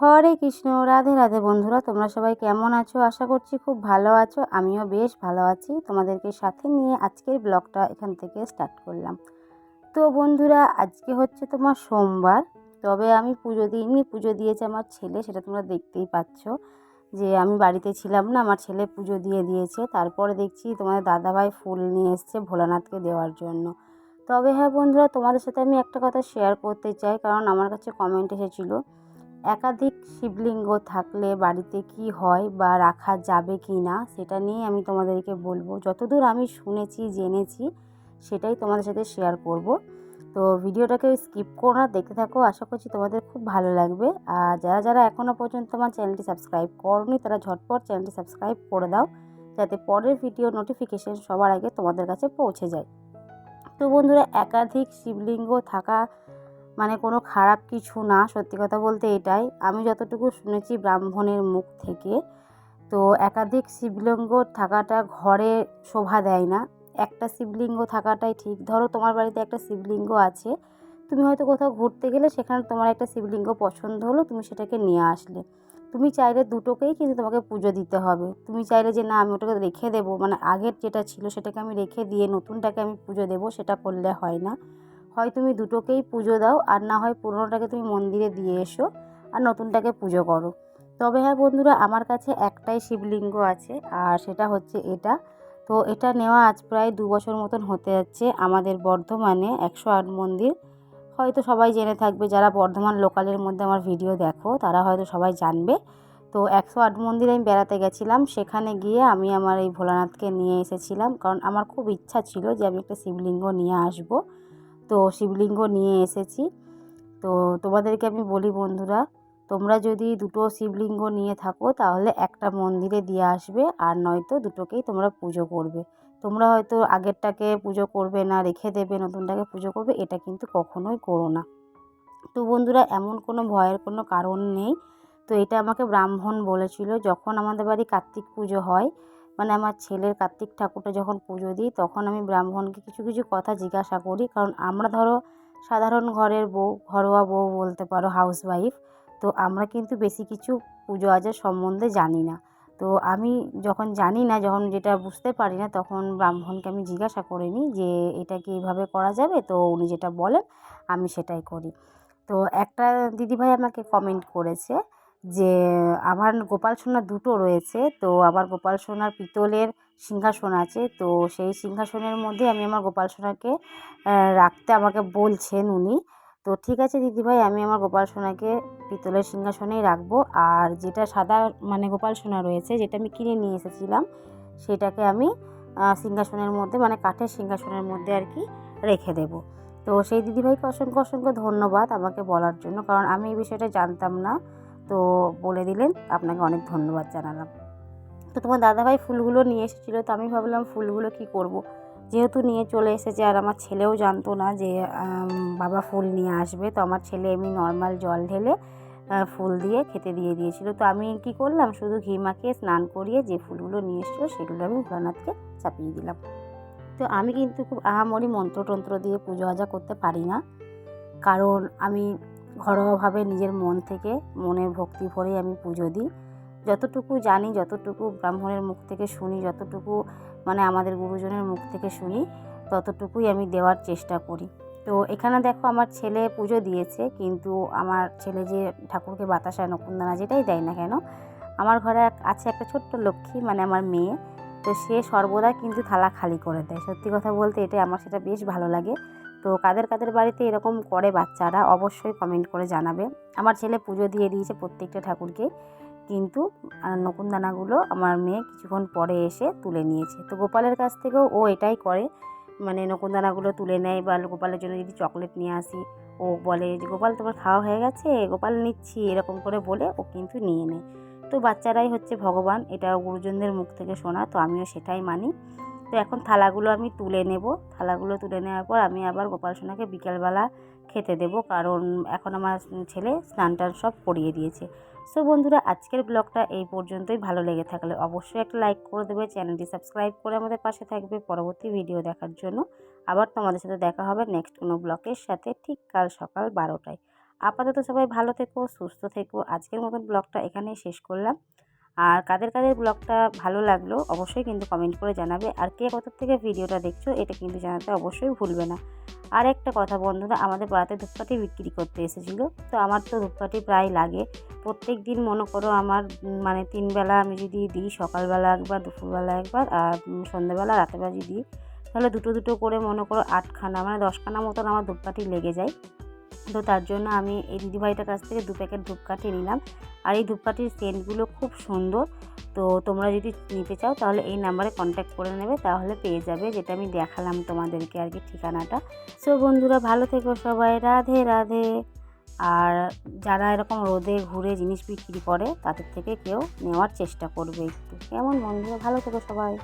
হরে কৃষ্ণ, রাধে রাধে বন্ধুরা, তোমরা সবাই কেমন আছো? আশা করছি খুব ভালো আছো। আমিও বেশ ভালো আছি। তোমাদেরকে সাথে নিয়ে আজকের ব্লগটা এখান থেকে স্টার্ট করলাম। তো বন্ধুরা, আজকে হচ্ছে তোমার সোমবার। তবে আমি পুজো দিইনি, পুজো দিয়েছে আমার ছেলে, সেটা তোমরা দেখতেই পাচ্ছ। যে আমি বাড়িতে ছিলাম না, আমার ছেলে পুজো দিয়ে দিয়েছে। তারপরে দেখছি তোমাদের দাদাভাই ফুল নিয়ে এসছে ভোলানাথকে দেওয়ার জন্য। তবে হ্যাঁ বন্ধুরা, তোমাদের সাথে আমি একটা কথা শেয়ার করতে চাই। কারণ আমার কাছে কমেন্ট এসেছিল। একাধিক শিবলিঙ্গ থাকলে বাড়িতে কি হয় বা রাখা যাবে কি না, সেটা নিয়ে আমি তোমাদেরকে বলব। যতদূর আমি শুনেছি, জেনেছি, সেটাই তোমাদের সাথে শেয়ার করব। তো ভিডিওটাকে স্কিপ করো না, দেখতে থাকো। আশা করছি তোমাদের খুব ভালো লাগবে। আর যারা যারা এখনও পর্যন্ত আমার চ্যানেলটি সাবস্ক্রাইব করনি, তারা ঝটপট চ্যানেলটি সাবস্ক্রাইব করে দাও, যাতে পরের ভিডিও নোটিফিকেশন সবার আগে তোমাদের কাছে পৌঁছে যায়। তো বন্ধুরা, একাধিক শিবলিঙ্গ থাকা মানে কোনো খারাপ কিছু না, সত্যি কথা বলতে এটাই। আমি যতটুকু শুনেছি ব্রাহ্মণের মুখ থেকে, তো একাধিক শিবলিঙ্গ থাকাটা ঘরে শোভা দেয় না। একটা শিবলিঙ্গ থাকাটাই ঠিক। ধরো তোমার বাড়িতে একটা শিবলিঙ্গ আছে, তুমি হয়তো কোথাও ঘুরতে গেলে সেখানে তোমার একটা শিবলিঙ্গ পছন্দ হলো, তুমি সেটাকে নিয়ে আসলে। তুমি চাইলে দুটোকেই কিন্তু তোমাকে পুজো দিতে হবে। তুমি চাইলে যে না, আমি ওটাকে রেখে দেবো মানে আগের যেটা ছিল সেটাকে আমি রেখে দিয়ে নতুনটাকে আমি পুজো দেবো, সেটা করলে হয় না। হয় তুমি দুটোকেই পুজো দাও, আর না হয় পুরোনোটাকে তুমি মন্দিরে দিয়ে এসো আর নতুনটাকে পুজো করো। তবে হ্যাঁ বন্ধুরা, আমার কাছে একটাই শিবলিঙ্গ আছে, আর সেটা হচ্ছে এটা। তো এটা নেওয়া আজ প্রায় দু বছর মতন হতে যাচ্ছে আমাদের বর্ধমানে একশো আট মন্দির। হয়তো সবাই জেনে থাকবে, যারা বর্ধমান লোকালের মধ্যে আমার ভিডিও দেখো, তারা হয়তো সবাই জানবে। তো একশো আট মন্দিরে আমি বেড়াতে গেছিলাম, সেখানে গিয়ে আমি আমার এই ভোলানাথকে নিয়ে এসেছিলাম, কারণ আমার খুব ইচ্ছা ছিল যে আমি একটা শিবলিঙ্গ নিয়ে আসব। তো শিবলিঙ্গ নিয়ে এসেছি। তো তোমাদেরকে আমি বলি বন্ধুরা, তোমরা যদি দুটো শিবলিঙ্গ নিয়ে থাকো, তাহলে একটা মন্দিরে দিয়ে আসবে আর নয়তো দুটোকেই তোমরা পুজো করবে। তোমরা হয়তো আগেরটাকে পুজো করবে না, রেখে দেবে, নতুনটাকে পুজো করবে, এটা কিন্তু কখনোই করো না। তো বন্ধুরা, এমন কোনো ভয়ের কোনো কারণ নেই। তো এটা আমাকে ব্রাহ্মণ বলেছিল, যখন আমাদের বাড়ি কার্তিক পুজো হয় মানে আমার ছেলের কার্তিক ঠাকুরটা যখন পুজো দিই, তখন আমি ব্রাহ্মণকে কিছু কিছু কথা জিজ্ঞাসা করি। কারণ আমরা ধরো সাধারণ ঘরের বউ, ঘরোয়া বউ বলতে পারো হাউস ওয়াইফ তো আমরা কিন্তু বেশি কিছু পুজো আচার সম্বন্ধে জানি না। তো আমি যখন জানি না, যখন যেটা বুঝতে পারি না, তখন ব্রাহ্মণকে আমি জিজ্ঞাসা করে নিই যে, এটা কি এইভাবে করা যাবে? তো উনি যেটা বলেন, আমি সেটাই করি। তো একটা দিদিভাই আমাকে কমেন্ট করেছে যে আমার গোপাল সোনা দুটো রয়েছে, তো আমার গোপাল সোনার পিতলের সিংহাসন আছে, তো সেই সিংহাসনের মধ্যে আমি আমার গোপাল সোনাকে রাখতে আমাকে বলছেন উনি। তো ঠিক আছে দিদিভাই, আমি আমার গোপাল সোনাকে পিতলের সিংহাসনেই রাখব। আর যেটা সাদা মানে গোপাল সোনা রয়েছে, যেটা আমি কিনে নিয়ে এসেছিলাম, সেটাকে আমি সিংহাসনের মধ্যে মানে কাঠের সিংহাসনের মধ্যে আর কি রেখে দেবো। তো সেই দিদিভাইকে অসংখ্য অসংখ্য ধন্যবাদ আমাকে বলার জন্য, কারণ আমি এই বিষয়টা জানতাম না। তো বলে দিলেন, আপনাকে অনেক ধন্যবাদ জানালাম। তো তোমার দাদাভাই ফুলগুলো নিয়ে এসেছিল, তো আমি ভাবলাম ফুলগুলো কি করব। যেহেতু নিয়ে চলে এসেছে আর আমার ছেলেও জানতো না যে বাবা ফুল নিয়ে আসবে, তো আমার ছেলে এমনি নর্মাল জল ঢেলে ফুল দিয়ে খেতে দিয়ে দিয়েছিল। তো আমি কি করলাম, শুধু ঘি মাখিয়ে স্নান করিয়ে যে ফুলগুলো নিয়ে এসেছিল, সেগুলো আমি ভোলানাথকে চাপিয়ে দিলাম। তো আমি কিন্তু খুব আহামরি মন্ত্রতন্ত্র দিয়ে পুজো আজা করতে পারি না। কারণ আমি ঘরোয়াভাবে নিজের মন থেকে মনের ভক্তি ভরে আমি পুজো দিই। যতটুকু জানি, যতটুকু ব্রাহ্মণের মুখ থেকে শুনি, যতটুকু মানে আমাদের গুরুজনের মুখ থেকে শুনি, ততটুকুই আমি দেওয়ার চেষ্টা করি। তো এখানে দেখো আমার ছেলে পুজো দিয়েছে, কিন্তু আমার ছেলে যে ঠাকুরকে বাতাসা নকুন্দানা যেটাই দেয় না কেন, আমার ঘরে আছে একটা ছোট্ট লক্ষ্মী মানে আমার মেয়ে। তো সে সর্বদা কিন্তু থালা খালি করে দেয়। সত্যি কথা বলতে এটাই, আমার সেটা বেশ ভালো লাগে। তো কাদের কাদের বাড়িতে এরকম করে বাচ্চারা অবশ্যই কমেন্ট করে জানাবে। আমার ছেলে পুজো দিয়ে দিয়েছে প্রত্যেকটা ঠাকুরকে, কিন্তু নকুনদানাগুলো আমার মেয়ে কিছুক্ষণ পরে এসে তুলে নিয়েছে। তো গোপালের কাছ থেকেও ও এটাই করে মানে নকুনদানাগুলো তুলে নেয় বা গোপালের জন্য যদি চকলেট নিয়ে আসি, ও বলে যে, গোপাল, তোমার খাওয়া হয়ে গেছে? গোপাল নিচ্ছি, এরকম করে বলে ও কিন্তু নিয়ে নেয়। তো বাচ্চারাই হচ্ছে ভগবান এটা গুরুজনদের মুখ থেকে শোনা, তো আমিও সেটাই মানি। তো এখন থালাগুলো আমি তুলে নেব। থালাগুলো তুলে নেওয়ার পর আমি আবার গোপাল সোনাকে বিকেলবেলা খেতে দেব কারণ এখন আমার ছেলে স্নান টান সব করিয়ে দিয়েছে। সো বন্ধুরা, আজকের ব্লগটা এই পর্যন্তই। ভালো লেগে থাকলে অবশ্যই একটা লাইক করে দেবে। চ্যানেলটি সাবস্ক্রাইব করে আমাদের পাশে থাকবে পরবর্তী ভিডিও দেখার জন্য। আবার তোমাদের সাথে দেখা হবে নেক্সট কোনো ব্লকের সাথে ঠিক কাল সকাল বারোটায়। আপাতত সবাই ভালো থেকো, সুস্থ থেকো। আজকের মতন ব্লগটা এখানেই শেষ করলাম। আর কাদের কাদের ব্লগটা ভালো লাগল অবশ্যই কিন্তু কমেন্ট করে জানাবে। আর কে কোথার থেকে ভিডিওটা দেখছ এটা কিন্তু জানাতে অবশ্যই ভুলবে না। আর একটা কথা বন্ধুরা, আমাদের পাড়াতে ধূপকাঠি বিক্রি করতে এসেছিল। তো আমার তো ধূপকাঠি প্রায় লাগে। প্রত্যেক দিন মনে করো আমার মানে তিনবেলা আমি যদি দিই, সকালবেলা একবার, দুপুরবেলা একবার আর সন্ধ্যেবেলা রাতেবেলা যদি দিই, তাহলে দুটো দুটো করে মনে করো আটখানা মানে দশখানা মতন আমার ধূপকাঠি লেগে যায়। তো তার জন্য আমি এই দিদিভাইটার কাছ থেকে দু প্যাকেট ধূপকাঠি নিলাম। আর এই ধূপকাঠির সেন্টগুলো খুব সুন্দর। তো তোমরা যদি নিতে চাও তাহলে এই নাম্বারে কন্ট্যাক্ট করে নেবে, তাহলে পেয়ে যাবে যেটা আমি দেখালাম তোমাদেরকে আর কি ঠিকানাটা। সো বন্ধুরা, ভালো থেকো সবাই। রাধে রাধে। আর যারা এরকম রোদে ঘুরে জিনিস বিক্রি করে, তাদের থেকে কেউ নেওয়ার চেষ্টা করবে একটু। কেমন বন্ধুরা? ভালো থেকো সবাই।